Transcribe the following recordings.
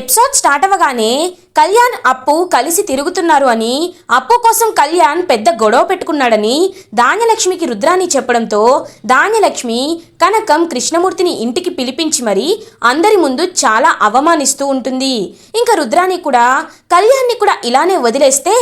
Episode start అవ్వగానే కళ్యాణ్ అప్పు కలిసి తిరుగుతున్నారు అని అప్పు కోసం కళ్యాణ్ పెద్ద గొడవ పెట్టుకున్నాడని ధాన్యలక్ష్మికి రుద్రాన్ని చెప్పడంతో ధాన్యలక్ష్మి కనకం కృష్ణమూర్తిని ఇంటికి పిలిపించి మరి అందరి ముందు చాలా అవమానిస్తూ ఉంటుంది. ఇంకా రుద్రాని కూడా కళ్యాణ్ని కూడా ఇలానే వదిలేస్తే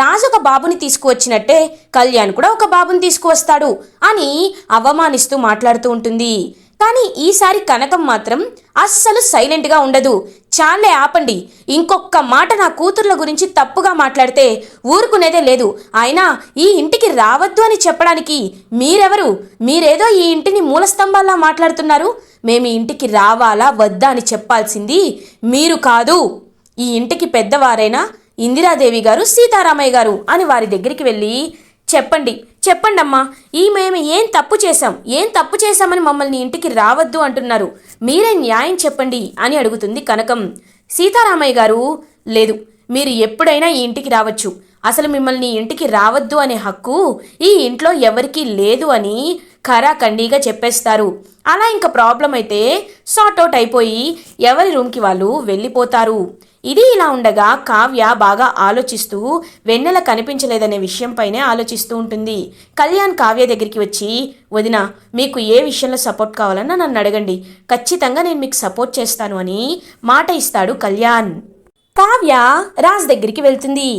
రాజు ఒక బాబుని తీసుకువచ్చినట్టే కళ్యాణ్ కూడా ఒక బాబుని తీసుకువస్తాడు అని అవమానిస్తూ మాట్లాడుతూ ఉంటుంది. కానీ ఈసారి కనకం మాత్రం అస్సలు సైలెంట్గా ఉండదు. చాలే ఆపండి. ఇంకొక మాట నా కూతుర్ల గురించి తప్పుగా మాట్లాడితే ఊరుకునేదే లేదు. అయినా ఈ ఇంటికి రావద్దు అని చెప్పడానికి మీరెవరు? మీరేదో ఈ ఇంటిని మూలస్తంభాల్లా మాట్లాడుతున్నారు? మేము ఈ ఇంటికి రావాలా వద్దా అని చెప్పాల్సింది మీరు కాదు. ఈ ఇంటికి పెద్దవారైనా ఇందిరాదేవి గారు సీతారామయ్య గారు అని వారి దగ్గరికి వెళ్ళి చెప్పండి. చెప్పండమ్మా ఈ మేము ఏం తప్పు చేశాం? ఏం తప్పు చేశామని మమ్మల్ని ఇంటికి రావద్దు అంటున్నారు. మీరే న్యాయం చెప్పండి అని అడుగుతుంది కనకం. సీతారామయ్య గారు లేదు మీరు ఎప్పుడైనా ఈ ఇంటికి రావచ్చు. అసలు మిమ్మల్ని ఇంటికి రావద్దు అనే హక్కు ఈ ఇంట్లో ఎవరికీ లేదు అని ఖరాఖండీగా చెప్పేస్తారు. అలా ఇంకా ప్రాబ్లం అయితే సార్ట్ అవుట్ అయిపోయి ఎవరి రూమ్కి వాళ్ళు వెళ్ళిపోతారు. ఇది ఇలా ఉండగా కావ్య బాగా ఆలోచిస్తూ వెన్నెల కనిపించలేదనే విషయంపైనే ఆలోచిస్తూ ఉంటుంది. కళ్యాణ్ కావ్య దగ్గరికి వచ్చి వదిన మీకు ఏ విషయంలో సపోర్ట్ కావాలన్నా నన్ను అడగండి. ఖచ్చితంగా నేను మీకు సపోర్ట్ చేస్తాను అని మాట ఇస్తాడు కళ్యాణ్. కావ్య రాజ్ దగ్గరికి వెళ్తుంది.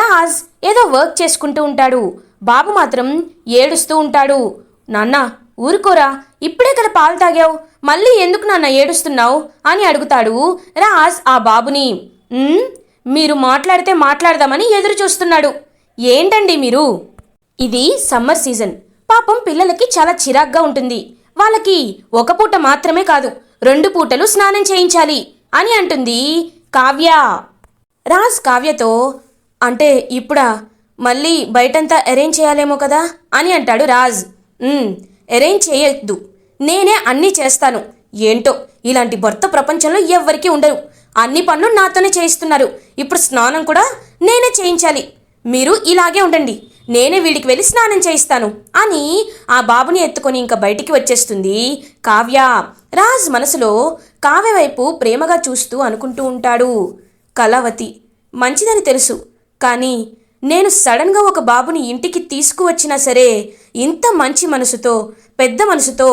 రాజ్ ఏదో వర్క్ చేసుకుంటూ ఉంటాడు. బాబు మాత్రం ఏడుస్తూ ఉంటాడు. నాన్న ఊరుకోరా. ఇప్పుడే కదా పాలు తాగావు. మళ్ళీ ఎందుకు నాన్న ఏడుస్తున్నావు? అని అడుగుతాడు రాజ్ ఆ బాబుని. మీరు మాట్లాడితే మాట్లాడదామని ఎదురు చూస్తున్నాడు. ఏంటండి మీరు? ఇది సమ్మర్ సీజన్. పాపం పిల్లలకి చాలా చిరాగ్గా ఉంటుంది. వాళ్ళకి ఒక పూట మాత్రమే కాదు రెండు పూటలు స్నానం చేయించాలి అని అంటుంది కావ్య. రాజ్ కావ్యతో అంటే ఇప్పుడా? మళ్ళీ బయటంతా అరేంజ్ చేయాలేమో కదా అని అంటాడు రాజ్. అరేంజ్ చేయొద్దు. నేనే అన్నీ చేస్తాను. ఏంటో? ఇలాంటి భర్త ప్రపంచంలో ఎవ్వరికీ ఉండరు. అన్ని పనులు నాతోనే చేయిస్తున్నారు. ఇప్పుడు స్నానం కూడా నేనే చేయించాలి. మీరు ఇలాగే ఉండండి. నేనే వీడికి వెళ్ళి స్నానం చేయిస్తాను. అని ఆ బాబుని ఎత్తుకొని ఇంకా బయటికి వచ్చేస్తుంది కావ్య. రాజ్ మనసులో కావ్య వైపు ప్రేమగా చూస్తూ అనుకుంటూ ఉంటాడు. కళావతి మంచిదని తెలుసు. కానీ నేను సడన్గా ఒక బాబుని ఇంటికి తీసుకువచ్చినా సరే ఇంత మంచి మనసుతో పెద్ద మనసుతో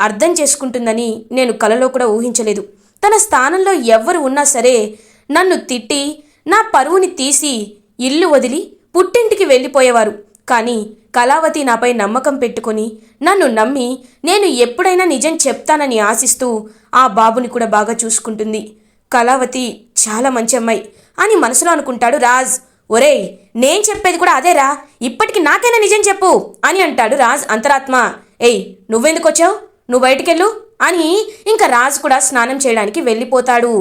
అర్థం చేసుకుంటుందని నేను కలలో కూడా ఊహించలేదు. తన స్థానంలో ఎవ్వరు ఉన్నా సరే నన్ను తిట్టి నా పరువుని తీసి ఇల్లు వదిలి పుట్టింటికి వెళ్ళిపోయేవారు. కానీ కళావతి నాపై నమ్మకం పెట్టుకొని నన్ను నమ్మి నేను ఎప్పుడైనా నిజం చెప్తానని ఆశిస్తూ ఆ బాబుని కూడా బాగా చూసుకుంటుంది. కళావతి చాలా మంచి అమ్మాయి అని మనసులో అనుకుంటాడు రాజ్. ఒరేయ్ నేను చెప్పేది కూడా అదేరా. ఇప్పటికి నాకైనా నిజం చెప్పు అని అంటాడు రాజ్ అంతరాత్మ. ఏయ్ నువ్వెందుకు వచ్చావు? నువ్వు బయటికెళ్ళు అని ఇంకా రాజు కూడా స్నానం చేయడానికి వెళ్ళిపోతాడు.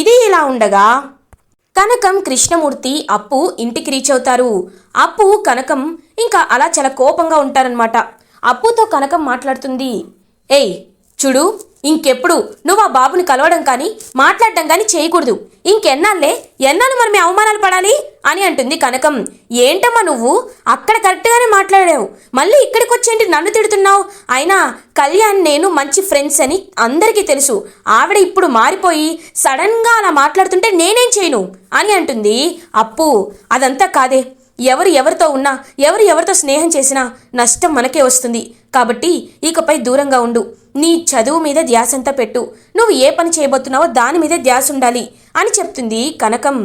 ఇది ఇలా ఉండగా కనకం కృష్ణమూర్తి అప్పు ఇంటికి రీచ్ అవుతారు. అప్పు కనకం ఇంకా అలా చాలా కోపంగా ఉంటారనమాట అప్పుతో కనకం మాట్లాడుతుంది. ఏయ్ చూడు ఇంకెప్పుడు నువ్వు ఆ బాబుని కలవడం కానీ మాట్లాడడం కానీ చేయకూడదు. ఇంకెన్నాళ్ళే? ఎన్నాళ్ళు మరి మీ అవమానాలు పడాలి? అని అంటుంది కనకం. ఏంటమ్మా నువ్వు? అక్కడ కరెక్ట్గానే మాట్లాడావు. మళ్ళీ ఇక్కడికి వచ్చేంటి నన్ను తిడుతున్నావు? అయినా కళ్యాణ్ నేను మంచి ఫ్రెండ్స్ అని అందరికీ తెలుసు. ఆవిడ ఇప్పుడు మారిపోయి సడన్గా అలా మాట్లాడుతుంటే నేనేం చేయను? అని అంటుంది. అప్పు అదంతా కాదే. ఎవరు ఎవరితో ఉన్నా ఎవరు ఎవరితో స్నేహం చేసినా నష్టం మనకే వస్తుంది. కాబట్టి ఇకపై దూరంగా ఉండు. నీ చదువు మీద ధ్యాసంతా పెట్టు. నువ్వు ఏ పని చేయబోతున్నావో దాని మీద ధ్యాస ఉండాలి అని చెప్తుంది కనకం.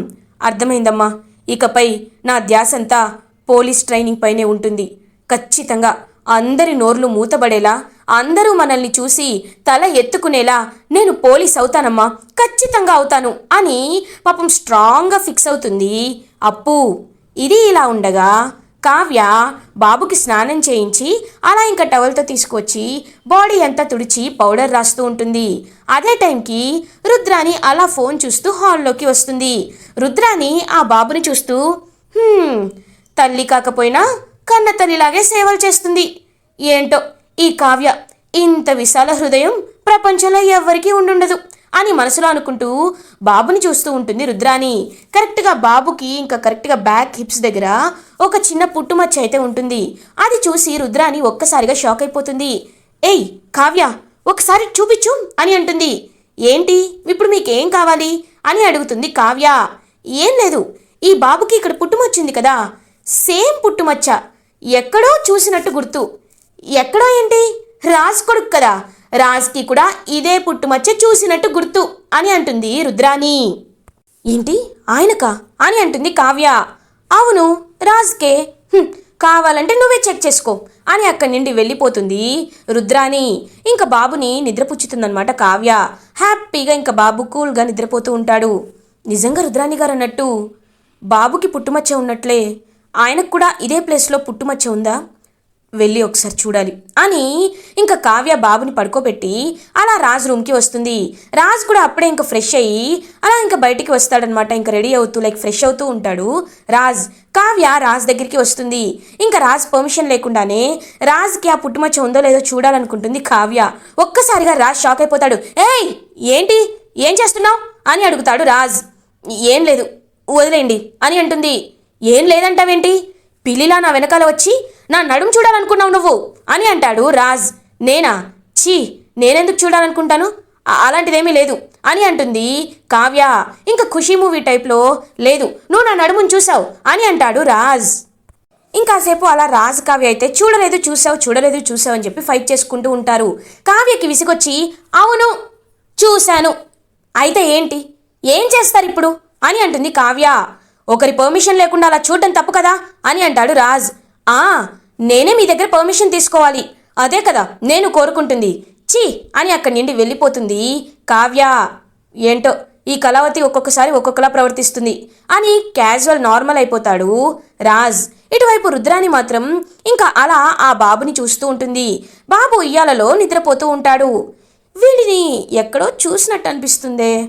అర్థమైందమ్మా. ఇకపై నా ధ్యాసంతా పోలీస్ ట్రైనింగ్ పైనే ఉంటుంది. ఖచ్చితంగా అందరి నోర్లు మూతబడేలా అందరూ మనల్ని చూసి తల ఎత్తుకునేలా నేను పోలీస్ అవుతానమ్మా. ఖచ్చితంగా అవుతాను అని పాపం స్ట్రాంగ్గా ఫిక్స్ అవుతుంది. అప్పు ఇది ఇలా ఉండగా కావ్య బాబుకి స్నానం చేయించి అలా ఇంకా టవల్తో తీసుకొచ్చి బాడీ అంతా తుడిచి పౌడర్ రాస్తూ ఉంటుంది. అదే టైంకి రుద్రాని అలా ఫోన్ చూస్తూ హాల్లోకి వస్తుంది. రుద్రాని ఆ బాబుని చూస్తూ తల్లి కాకపోయినా కన్న తల్లిలాగే సేవలు చేస్తుంది. ఏంటో ఈ కావ్య ఇంత విశాల హృదయం ప్రపంచంలో ఎవ్వరికీ ఉండుండదు. అని మనసులో అనుకుంటూ బాబుని చూస్తూ ఉంటుంది రుద్రాని కరెక్ట్గా బాబుకి ఇంకా కరెక్ట్గా బ్యాక్ హిప్స్ దగ్గర ఒక చిన్న పుట్టుమచ్చ అయితే ఉంటుంది. అది చూసి రుద్రాని ఒక్కసారిగా షాక్ అయిపోతుంది. ఏయ్ కావ్య ఒకసారి చూపించు అని అంటుంది. ఏంటి? ఇప్పుడు మీకేం కావాలి? అని అడుగుతుంది కావ్య. ఏం లేదు ఈ బాబుకి ఇక్కడ పుట్టుమచ్చింది కదా. సేమ్ పుట్టుమచ్చ. ఎక్కడో చూసినట్టు గుర్తు. ఎక్కడో ఏంటి? రాజు కొడుకు కదా. రాజ్కి కూడా ఇదే పుట్టుమచ్చ చూసినట్టు గుర్తు అని అంటుంది రుద్రాణి. ఏంటి? ఆయనకా? అని అంటుంది కావ్య. అవును రాజ్కే. కావాలంటే నువ్వే చెక్ చేసుకో అని అక్కడి నుండి వెళ్ళిపోతుంది రుద్రాని ఇంకా బాబుని నిద్రపుచ్చుతుందనమాట కావ్య. హ్యాపీగా ఇంకా బాబు కూల్గా నిద్రపోతూ ఉంటాడు. నిజంగా రుద్రాని గారు అన్నట్టు? బాబుకి పుట్టుమచ్చ ఉన్నట్లే. ఆయనకు కూడా ఇదే ప్లేస్లో పుట్టుమచ్చ ఉందా? వెళ్ళి ఒకసారి చూడాలి. అని ఇంకా కావ్య బాబుని పడుకోబెట్టి అలా రాజ్ రూమ్కి వస్తుంది. రాజ్ కూడా అప్పుడే ఇంకా ఫ్రెష్ అయ్యి అలా ఇంకా బయటికి వస్తాడనమాట ఇంకా రెడీ అవుతూ లైక్ ఫ్రెష్ అవుతూ ఉంటాడు రాజ్. కావ్య రాజ్ దగ్గరికి వస్తుంది. ఇంకా రాజ్ పర్మిషన్ లేకుండానే రాజ్కి ఆ పుట్టుమచ్చ ఉందో లేదో చూడాలనుకుంటుంది కావ్య. ఒక్కసారిగా రాజ్ షాక్ అయిపోతాడు. ఏయ్ ఏంటి? ఏం చేస్తున్నావు? అని అడుగుతాడు రాజ్. ఏం లేదు వదిలేండి అని అంటుంది. ఏం లేదంటావేంటి? పిల్లిలా నా వెనకాల వచ్చి నా నడుము చూడాలనుకున్నావు నువ్వు? అని అంటాడు రాజ్. నేనా? ఛీ నేనెందుకు చూడాలనుకుంటాను? అలాంటిదేమీ లేదు. అని అంటుంది కావ్య. ఇంకా ఖుషీ మూవీ టైప్లో లేదు. నువ్వు నా నడుమును చూసావు అని అంటాడు రాజ్. ఇంకాసేపు అలా రాజ్ కావ్య అయితే చూడలేదు చూసావు చూడలేదు చూసావు అని చెప్పి ఫైట్ చేసుకుంటూ ఉంటారు. కావ్యకి విసిగొచ్చి అవును చూశాను. అయితే ఏంటి? ఏం చేస్తారు ఇప్పుడు? అని అంటుంది కావ్య. ఒకరి పర్మిషన్ లేకుండా అలా చూడటం తప్పు కదా? అని అంటాడు రాజ్. ఆ నేనే మీ దగ్గర పర్మిషన్ తీసుకోవాలి. అదే కదా నేను కోరుకుంటుంది. ఛీ! అని అక్కడి నుండి వెళ్ళిపోతుంది కావ్య. ఏంటో ఈ కళావతి ఒక్కొక్కసారి ఒక్కొక్కలా ప్రవర్తిస్తుంది. అని క్యాజువల్ నార్మల్ అయిపోతాడు రాజ్. ఇటువైపు రుద్రాని మాత్రం ఇంకా అలా ఆ బాబుని చూస్తూ ఉంటుంది. బాబు ఉయ్యాలలో నిద్రపోతూ ఉంటాడు. వీడిని ఎక్కడో చూసినట్టు అనిపిస్తుందే.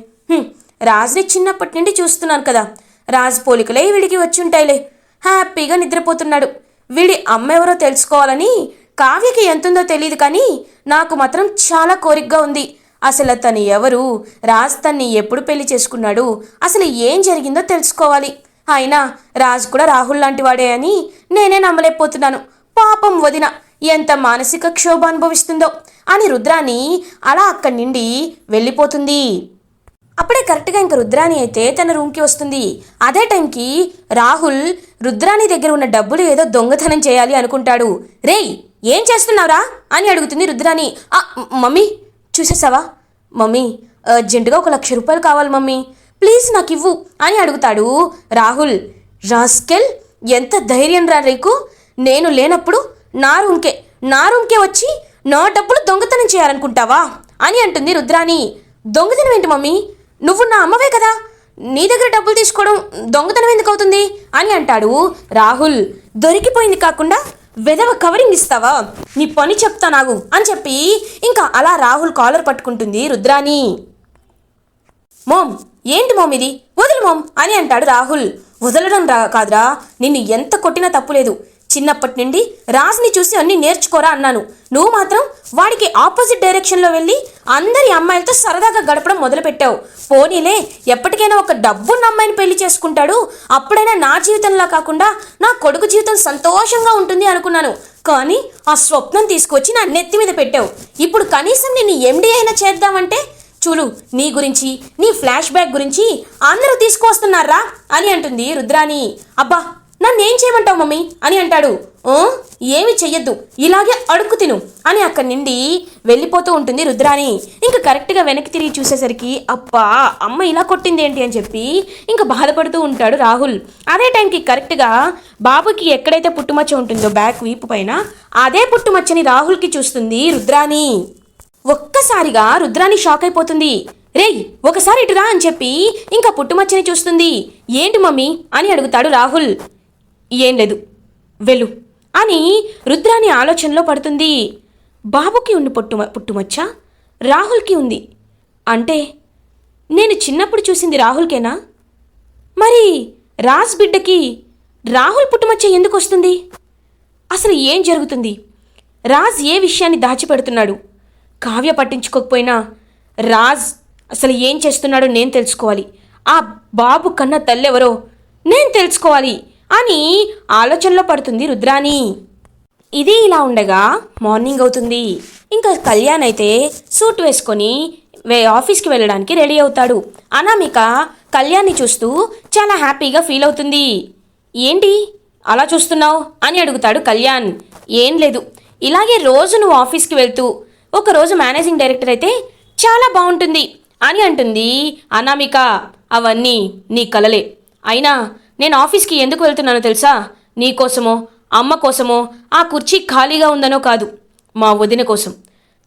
రాజ్ని చిన్నప్పటి నుండి చూస్తున్నాను కదా. రాజ్ పోలికలే వీడికి వచ్చి ఉంటాయిలే. హ్యాపీగా నిద్రపోతున్నాడు. వీడి అమ్మ ఎవరో తెలుసుకోవాలని కావ్యకి ఎంతుందో తెలియదు కానీ నాకు మాత్రం చాలా కోరికగా ఉంది. అసలు తను ఎవరు? రాజ్ తన్ని ఎప్పుడు పెళ్ళి చేసుకున్నాడు? అసలు ఏం జరిగిందో తెలుసుకోవాలి. అయినా రాజ్ కూడా రాహుల్ లాంటి వాడే అని నేనే నమ్మలేకపోతున్నాను. పాపం వదిన ఎంత మానసిక క్షోభ అనుభవిస్తుందో. అని రుద్రాని అలా అక్కడి నుండి వెళ్ళిపోతుంది. అప్పుడే కరెక్ట్గా ఇంక రుద్రాణి అయితే తన రూమ్కి వస్తుంది. అదే టైంకి రాహుల్ రుద్రాణి దగ్గర ఉన్న డబ్బులు ఏదో దొంగతనం చేయాలి అనుకుంటాడు. రేయ్ ఏం చేస్తున్నావురా? అని అడుగుతుంది రుద్రాణి. "ఆ, మమ్మీ చూసేసావా? మమ్మీ అర్జెంటుగా ఒక లక్ష రూపాయలు కావాలి మమ్మీ. ప్లీజ్ నాకు ఇవ్వు అని అడుగుతాడు రాహుల్. రాస్కెల్ ఎంత ధైర్యం రా రేకు. నేను లేనప్పుడు నా రూమ్కే నా రూమ్కే వచ్చి నా డబ్బులు దొంగతనం చేయాలనుకుంటావా? అని అంటుంది రుద్రాణి. దొంగతనం ఏంటి మమ్మీ? నువ్వు నా అమ్మవే కదా? నీ దగ్గర డబ్బులు తీసుకోవడం దొంగతనం ఎందుకు అవుతుంది? అని అంటాడు రాహుల్. దొరికిపోయింది కాకుండా వెదవ కవరింగ్ ఇస్తావా? నీ పని చెప్తా నాగు అని చెప్పి ఇంకా అలా రాహుల్ కాలర్ పట్టుకుంటుంది రుద్రాని మోమ్ ఏంటి మోమ్ ఇది? వదులు మోమ్ అని అంటాడు రాహుల్. వదలడం రా కాదురా నిన్ను ఎంత కొట్టినా తప్పులేదు. చిన్నప్పటి నుండి రాజ్ని చూసి అన్నీ నేర్చుకోరా అన్నాను. నువ్వు మాత్రం వాడికి ఆపోజిట్ డైరెక్షన్లో వెళ్ళి అందరి అమ్మాయిలతో సరదాగా గడపడం మొదలుపెట్టావు. పోనీలే ఎప్పటికైనా ఒక డబ్బున్న అమ్మాయిని పెళ్ళి చేసుకుంటాడు. అప్పుడైనా నా జీవితంలా కాకుండా నా కొడుకు జీవితం సంతోషంగా ఉంటుంది అనుకున్నాను. కానీ ఆ స్వప్నం తీసుకొచ్చి నా నెత్తి మీద పెట్టావు. ఇప్పుడు కనీసం నేను ఎండి అయినా చేద్దామంటే చూలు నీ గురించి నీ ఫ్లాష్ బ్యాక్ గురించి అందరూ తీసుకువస్తున్నారా అని అంటుంది రుద్రాని అబ్బా నన్నేం చేయమంటావు మమ్మీ? అని అంటాడు. "ఓ, ఏమి చెయ్యొద్దు. ఇలాగే అడుక్కు తిను. అని అక్కడి నుండి వెళ్ళిపోతూ ఉంటుంది రుద్రాని ఇంకా కరెక్ట్గా వెనక్కి తిరిగి చూసేసరికి అప్పా అమ్మ ఇలా కొట్టింది ఏంటి అని చెప్పి ఇంకా బాధపడుతూ ఉంటాడు రాహుల్. అదే టైంకి కరెక్ట్గా బాబుకి ఎక్కడైతే పుట్టుమచ్చ ఉంటుందో బ్యాక్ వీపు పైన అదే పుట్టుమచ్చని రాహుల్కి చూస్తుంది రుద్రాని ఒక్కసారిగా రుద్రాని షాక్ అయిపోతుంది. రేయ్ ఒకసారి ఇటురా అని చెప్పి ఇంకా పుట్టుమచ్చని చూస్తుంది. ఏంటి మమ్మీ? అని అడుగుతాడు రాహుల్. ఏం లేదు. వెళ్ళు. అని రుద్రాని ఆలోచనలో పడుతుంది. బాబుకి ఉన్న పుట్టుమ పుట్టుమచ్చ రాహుల్కి ఉంది. అంటే నేను చిన్నప్పుడు చూసింది రాహుల్కేనా? మరి రాజ్ బిడ్డకి రాహుల్ పుట్టుమచ్చ ఎందుకు వస్తుంది? అసలు ఏం జరుగుతుంది? రాజ్ ఏ విషయాన్ని దాచిపెడుతున్నాడు? కావ్య పట్టించుకోకపోయినా రాజ్ అసలు ఏం చేస్తున్నాడో నేను తెలుసుకోవాలి. ఆ బాబు కన్న తల్లెవరో నేను తెలుసుకోవాలి. అని ఆలోచనలో పడుతుంది రుద్రాణి. ఇది ఇలా ఉండగా మార్నింగ్ అవుతుంది. ఇంకా కళ్యాణ్ అయితే సూట్ వేసుకొని వే ఆఫీస్కి వెళ్ళడానికి రెడీ అవుతాడు. అనామిక కళ్యాణ్ని చూస్తూ చాలా హ్యాపీగా ఫీల్ అవుతుంది. ఏంటి? అలా చూస్తున్నావు? అని అడుగుతాడు కళ్యాణ్. ఏం లేదు. ఇలాగే రోజు నువ్వు ఆఫీస్కి వెళ్తూ ఒకరోజు మేనేజింగ్ డైరెక్టర్ అయితే చాలా బాగుంటుంది అని అంటుంది అనామిక. అవన్నీ నీ కలలే. అయినా నేను ఆఫీస్కి ఎందుకు వెళ్తున్నానో తెలుసా? నీకోసమో అమ్మ కోసమో ఆ కుర్చీ ఖాళీగా ఉందనో కాదు మా వదిన కోసం.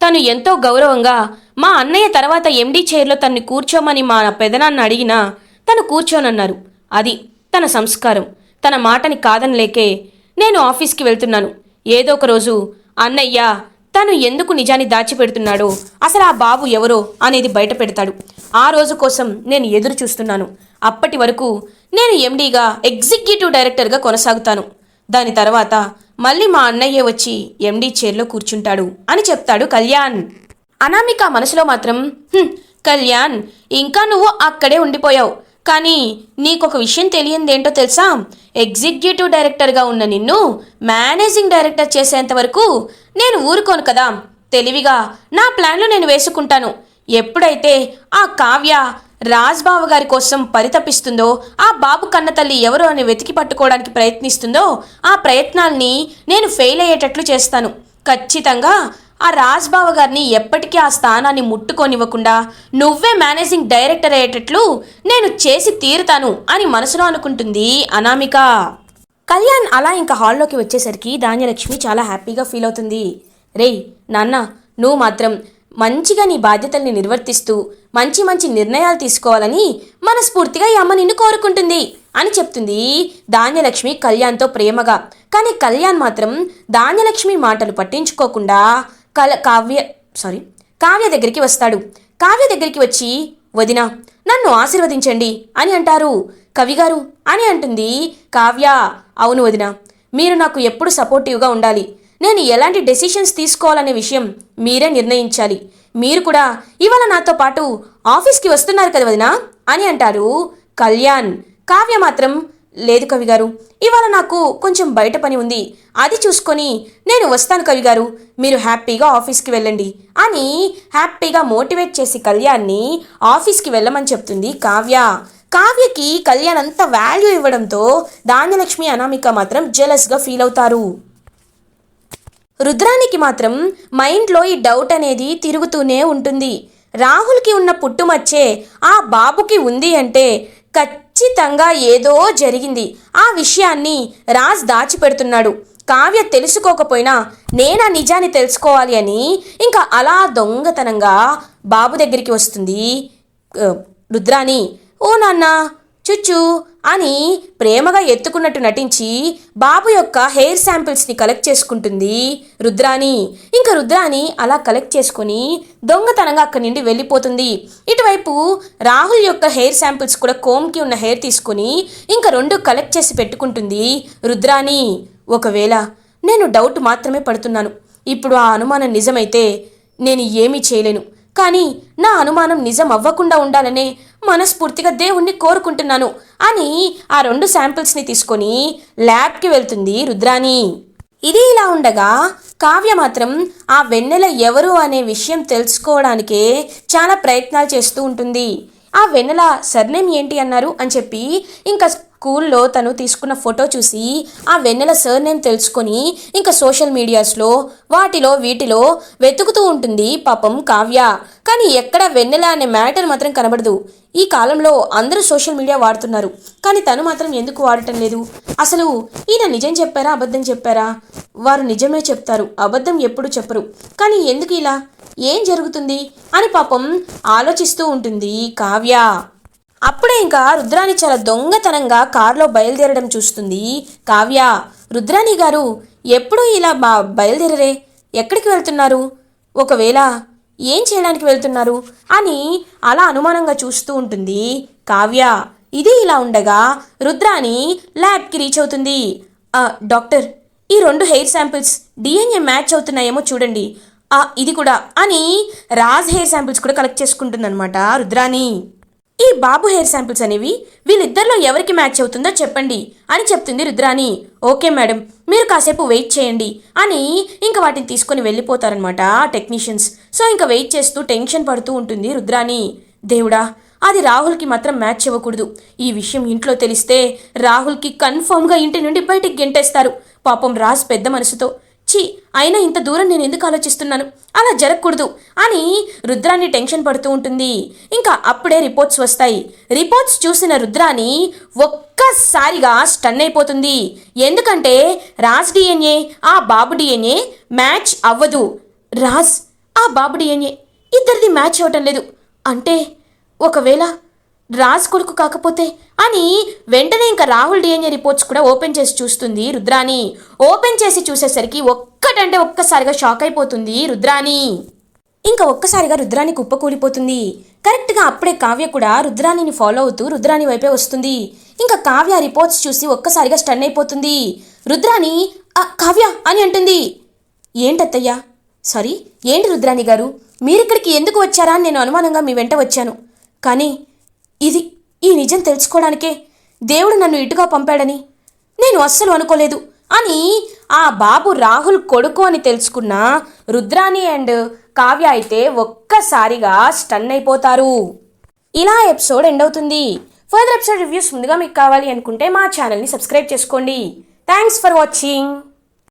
తను ఎంతో గౌరవంగా మా అన్నయ్య తర్వాత ఎండీ చైర్లో తన్ని కూర్చోమని మా పెదనాన్న అడిగినా తను కూర్చోనన్నారు. అది తన సంస్కారం. తన మాటని కాదనలేకే నేను ఆఫీస్కి వెళ్తున్నాను. ఏదో ఒక రోజు అన్నయ్య తను ఎందుకు నిజాన్ని దాచిపెడుతున్నాడో అసలు ఆ బాబు ఎవరో అనేది బయట పెడతాడు. ఆ రోజు కోసం నేను ఎదురు చూస్తున్నాను అప్పటి వరకు నేను ఎండీగా ఎగ్జిక్యూటివ్ డైరెక్టర్గా కొనసాగుతాను. దాని తర్వాత మళ్ళీ మా అన్నయ్య వచ్చి ఎండీ చైర్లో కూర్చుంటాడు అని చెప్తాడు కళ్యాణ్. అనామిక మనసులో మాత్రం కళ్యాణ్ ఇంకా నువ్వు అక్కడే ఉండిపోయావు. కానీ నీకొక విషయం తెలియందేంటో తెలుసా? ఎగ్జిక్యూటివ్ డైరెక్టర్గా ఉన్న నిన్ను మేనేజింగ్ డైరెక్టర్ చేసేంత వరకు నేను ఊరుకోను కదా. తెలివిగా నా ప్లాన్లు నేను వేసుకుంటాను. ఎప్పుడైతే ఆ కావ్య రాజ్బాబు గారి కోసం పరితపిస్తుందో ఆ బాబు కన్న తల్లి ఎవరు అని వెతికి పట్టుకోవడానికి ప్రయత్నిస్తుందో ఆ ప్రయత్నాల్ని నేను ఫెయిల్ అయ్యేటట్లు చేస్తాను. ఖచ్చితంగా ఆ రాజ్బావ గారిని ఎప్పటికీ ఆ స్థానాన్ని ముట్టుకోనివ్వకుండా నువ్వే మేనేజింగ్ డైరెక్టర్ అయ్యేటట్లు నేను చేసి తీరుతాను అని మనసులో అనుకుంటుంది అనామిక. కళ్యాణ్ అలా ఇంకా హాల్లోకి వచ్చేసరికి ధాన్యలక్ష్మి చాలా హ్యాపీగా ఫీల్ అవుతుంది. రేయ్ నాన్న నువ్వు మాత్రం మంచిగా నీ బాధ్యతల్ని నిర్వర్తిస్తూ మంచి మంచి నిర్ణయాలు తీసుకోవాలని మనస్ఫూర్తిగా ఈ అమ్మ నిన్ను కోరుకుంటుంది అని చెప్తుంది ధాన్యలక్ష్మి కళ్యాణ్తో ప్రేమగా. కానీ కళ్యాణ్ మాత్రం ధాన్యలక్ష్మి మాటలు పట్టించుకోకుండా కల కావ్య సారీ కావ్య దగ్గరికి వస్తాడు. కావ్య దగ్గరికి వచ్చి వదిన నన్ను ఆశీర్వదించండి అని అంటారు. కవిగారు అని అంటుంది కావ్య. అవును వదిన మీరు నాకు ఎప్పుడు సపోర్టివ్గా ఉండాలి. నేను ఎలాంటి డెసిషన్స్ తీసుకోవాలనే విషయం మీరే నిర్ణయించాలి. మీరు కూడా ఇవాళ నాతో పాటు ఆఫీస్కి వస్తున్నారు కదా వదినా? అని అంటారు కళ్యాణ్. కావ్య మాత్రం లేదు కవి గారు ఇవాళ నాకు కొంచెం బయట పని ఉంది. అది చూసుకొని నేను వస్తాను కవి గారు. మీరు హ్యాపీగా ఆఫీస్కి వెళ్ళండి అని హ్యాపీగా మోటివేట్ చేసి కళ్యాణ్ని ఆఫీస్కి వెళ్ళమని చెప్తుంది కావ్య. కావ్యకి కళ్యాణ్ అంత వాల్యూ ఇవ్వడంతో ధాన్యలక్ష్మి అనామిక మాత్రం జెలస్గా ఫీల్ అవుతారు. రుద్రానికి మాత్రం మైండ్లో ఈ డౌట్ అనేది తిరుగుతూనే ఉంటుంది. రాహుల్కి ఉన్న పుట్టుమచ్చే ఆ బాబుకి ఉంది అంటే ఖచ్చితంగా ఏదో జరిగింది. ఆ విషయాన్ని రాజ్ దాచిపెడుతున్నాడు. కావ్య తెలుసుకోకపోయినా నేను ఆ నిజాన్ని తెలుసుకోవాలి అని ఇంకా అలా దొంగతనంగా బాబు దగ్గరికి వస్తుంది రుద్రాని. ఓ నాన్న చుచ్చు అని ప్రేమగా ఎత్తుకున్నట్టు నటించి బాబు యొక్క హెయిర్ శాంపిల్స్ని కలెక్ట్ చేసుకుంటుంది రుద్రాని ఇంకా రుద్రాని అలా కలెక్ట్ చేసుకొని దొంగతనంగా అక్కడి నుండి వెళ్ళిపోతుంది. ఇటువైపు రాహుల్ యొక్క హెయిర్ శాంపిల్స్ కూడా కోమ్కి ఉన్న హెయిర్ తీసుకొని ఇంకా రెండు కలెక్ట్ చేసి పెట్టుకుంటుంది రుద్రాని ఒకవేళ నేను డౌట్ మాత్రమే పడుతున్నాను. ఇప్పుడు ఆ అనుమానం నిజమైతే నేను ఏమీ చేయలేను. కానీ నా అనుమానం నిజం అవ్వకుండా ఉండాలనే మనస్ఫూర్తిగా దేవుణ్ణి కోరుకుంటున్నాను అని ఆ రెండు శాంపిల్స్ని తీసుకొని ల్యాబ్కి వెళ్తుంది రుద్రాణి. ఇది ఇలా ఉండగా కావ్య మాత్రం ఆ వెన్నెల ఎవరు అనే విషయం తెలుసుకోవడానికే చాలా ప్రయత్నాలు చేస్తూ ఉంటుంది. ఆ వెన్నెల సర్నేమ్ ఏంటి అన్నారు అని చెప్పి ఇంకా స్కూల్లో తను తీసుకున్న ఫోటో చూసి ఆ వెన్నెల సర్ నేమ్ తెలుసుకొని ఇంకా సోషల్ మీడియాస్లో వాటిలో వీటిలో వెతుకుతూ ఉంటుంది పాపం కావ్య. కానీ ఎక్కడ వెన్నెల అనే మ్యాటర్ మాత్రం కనబడదు. ఈ కాలంలో అందరూ సోషల్ మీడియా వాడుతున్నారు. కానీ తను మాత్రం ఎందుకు వాడటం లేదు? అసలు ఈయన నిజం చెప్పారా? అబద్ధం చెప్పారా? వారు నిజమే చెప్తారు. అబద్ధం ఎప్పుడు చెప్పరు. కానీ ఎందుకు ఇలా? ఏం జరుగుతుంది? అని పాపం ఆలోచిస్తూ ఉంటుంది కావ్య. అప్పుడే ఇంకా రుద్రాణి చాలా దొంగతనంగా కారులో బయలుదేరడం చూస్తుంది. కావ్య రుద్రాణి గారు ఎప్పుడూ ఇలా బా బయలుదేరరే? ఎక్కడికి వెళ్తున్నారు? ఒకవేళ ఏం చేయడానికి వెళ్తున్నారు? అని అలా అనుమానంగా చూస్తూ ఉంటుంది కావ్య. ఇది ఇలా ఉండగా రుద్రాణి ల్యాబ్కి రీచ్ అవుతుంది. డాక్టర్ ఈ రెండు హెయిర్ శాంపిల్స్ డిఎన్ఏ మ్యాచ్ అవుతున్నాయేమో చూడండి. ఇది కూడా అని రాజ్ హెయిర్ శాంపిల్స్ కూడా కలెక్ట్ చేసుకుంటుందన్నమాట రుద్రాని ఈ బాబు హెయిర్ శాంపిల్స్ అనేవి వీళ్ళిద్దరిలో ఎవరికి మ్యాచ్ అవుతుందో చెప్పండి అని చెప్తుంది రుద్రాని ఓకే మేడం మీరు కాసేపు వెయిట్ చేయండి అని ఇంకా వాటిని తీసుకొని వెళ్ళిపోతారనమాట టెక్నీషియన్స్. సో ఇంకా వెయిట్ చేస్తూ టెన్షన్ పడుతూ ఉంటుంది రుద్రాని దేవుడా అది రాహుల్కి మాత్రం మ్యాచ్ ఇవ్వకూడదు ఈ విషయం ఇంట్లో తెలిస్తే రాహుల్కి కన్ఫర్మ్గా ఇంటి నుండి బయటికి గెంటేస్తారు. పాపం రాజ్ పెద్ద మనసుతో. ఛీ అయినా ఇంత దూరం నేను ఎందుకు ఆలోచిస్తున్నాను? అలా జరగకూడదు అని రుద్రాన్ని టెన్షన్ పడుతూ ఉంటుంది. ఇంకా అప్పుడే రిపోర్ట్స్ వస్తాయి. రిపోర్ట్స్ చూసిన రుద్రాని ఒక్కసారిగా స్టన్ అయిపోతుంది. ఎందుకంటే రాజ్ డిఎన్ఏ ఆ బాబు డిఎన్ఏ మ్యాచ్ అవ్వదు. రాజ్ ఆ బాబు డిఎన్ఏ ఇద్దరిది మ్యాచ్ అవ్వటం లేదు. అంటే ఒకవేళ రాజ్ కొడుకు కాకపోతే అని వెంటనే ఇంకా రాహుల్ డిఎన్ఏ రిపోర్ట్స్ కూడా ఓపెన్ చేసి చూస్తుంది రుద్రాని. ఓపెన్ చేసి చూసేసరికి ఒక్కటంటే ఒక్కసారిగా షాక్ అయిపోతుంది రుద్రాని. ఇంకా ఒక్కసారిగా రుద్రాని కుప్పకూలిపోతుంది కరెక్ట్గా అప్పుడే కావ్య కూడా రుద్రాణిని ఫాలో అవుతూ రుద్రాని వైపే వస్తుంది. ఇంకా కావ్య రిపోర్ట్స్ చూసి ఒక్కసారిగా స్టన్ అయిపోతుంది. రుద్రాని "ఆ, కావ్య అని అంటుంది. ఏంటత్తయ్యా? సారీ ఏంటి రుద్రాణి గారు? మీరిక్కడికి ఎందుకు వచ్చారా? అని నేను అనుమానంగా మీ వెంట వచ్చాను. కానీ ఇది ఈ నిజం తెలుసుకోవడానికే దేవుడు నన్ను ఇటుగా పంపాడని నేను అస్సలు అనుకోలేదు. అని ఆ బాబు రాహుల్ కొడుకు అని తెలుసుకున్న రుద్రాణి అండ్ కావ్య అయితే ఒక్కసారిగా స్టన్ అయిపోతారు. ఇలా ఎపిసోడ్ ఎండ్ అవుతుంది. ఫర్దర్ ఎపిసోడ్ రివ్యూస్ ముందుగా మీకు కావాలి అనుకుంటే మా ఛానల్ని సబ్స్క్రైబ్ చేసుకోండి. Thanks for watching.